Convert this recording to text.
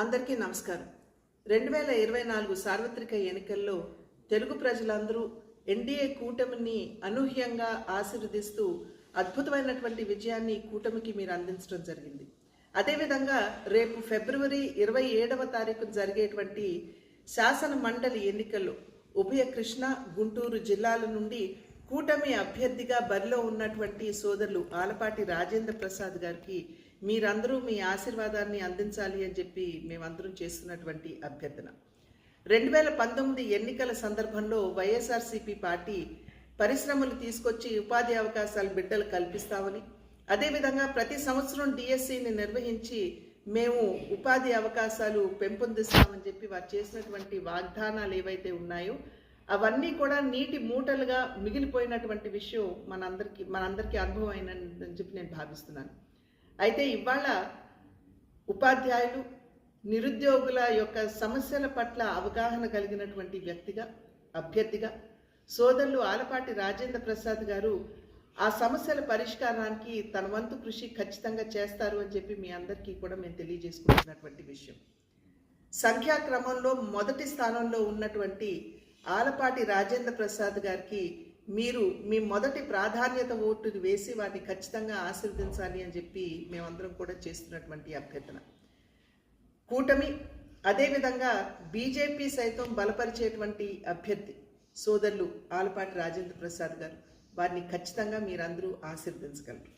అందరికీ నమస్కారం. రెండు వేల ఇరవై నాలుగు సార్వత్రిక ఎన్నికల్లో తెలుగు ప్రజలందరూ ఎన్డీఏ కూటమిని అనూహ్యంగా ఆశీర్వదిస్తూ అద్భుతమైనటువంటి విజయాన్ని కూటమికి మీరు అందించడం జరిగింది. అదేవిధంగా రేపు ఫిబ్రవరి ఇరవై ఏడవ తారీఖు జరిగేటువంటి శాసన మండలి ఎన్నికల్లో ఉభయ కృష్ణ గుంటూరు జిల్లాల నుండి కూటమి అభ్యర్థిగా బరిలో ఉన్నటువంటి సోదరులు ఆలపాటి రాజేంద్ర ప్రసాద్ గారికి మీరందరూ మీ ఆశీర్వాదాన్ని అందించాలి అని చెప్పి మేమందరం చేస్తున్నటువంటి అభ్యర్థన. రెండు వేల పంతొమ్మిది ఎన్నికల సందర్భంలో వైఎస్ఆర్సీపీ పార్టీ పరిశ్రమలు తీసుకొచ్చి ఉపాధి అవకాశాలు బిడ్డలు కల్పిస్తామని అదేవిధంగా ప్రతి సంవత్సరం డిఎస్సిని నిర్వహించి మేము ఉపాధి అవకాశాలు పెంపొందిస్తామని చెప్పి వారు చేసినటువంటి వాగ్దానాలు ఏవైతే ఉన్నాయో అవన్నీ కూడా నీటి మూటలుగా మిగిలిపోయినటువంటి విషయం మనందరికీ మనందరికీ అనుభవం అయినని చెప్పి నేను భావిస్తున్నాను. అయితే ఇవాళ ఉపాధ్యాయులు నిరుద్యోగుల యొక్క సమస్యల పట్ల అవగాహన కలిగినటువంటి వ్యక్తిగా అభ్యర్థిగా సోదరులు ఆలపాటి రాజేంద్ర ప్రసాద్ గారు ఆ సమస్యల పరిష్కారానికి తన వంతు కృషి ఖచ్చితంగా చేస్తారు అని చెప్పి మీ అందరికీ కూడా మేము తెలియజేసుకుంటున్నటువంటి విషయం. సంఖ్యాక్రమంలో మొదటి స్థానంలో ఉన్నటువంటి ఆలపాటి రాజేంద్ర ప్రసాద్ గారికి మీరు మీ మొదటి ప్రాధాన్యత ఓటుని వేసి వారిని ఖచ్చితంగా ఆశీర్వదించాలి అని చెప్పి మేమందరం కూడా చేస్తున్నటువంటి అభ్యర్థన. కూటమి అదేవిధంగా బీజేపీ సైతం బలపరిచేటువంటి అభ్యర్థి సోదరులు ఆలపాటి రాజేంద్ర ప్రసాద్ గారు. వారిని ఖచ్చితంగా మీరందరూ ఆశీర్వదించగలరు.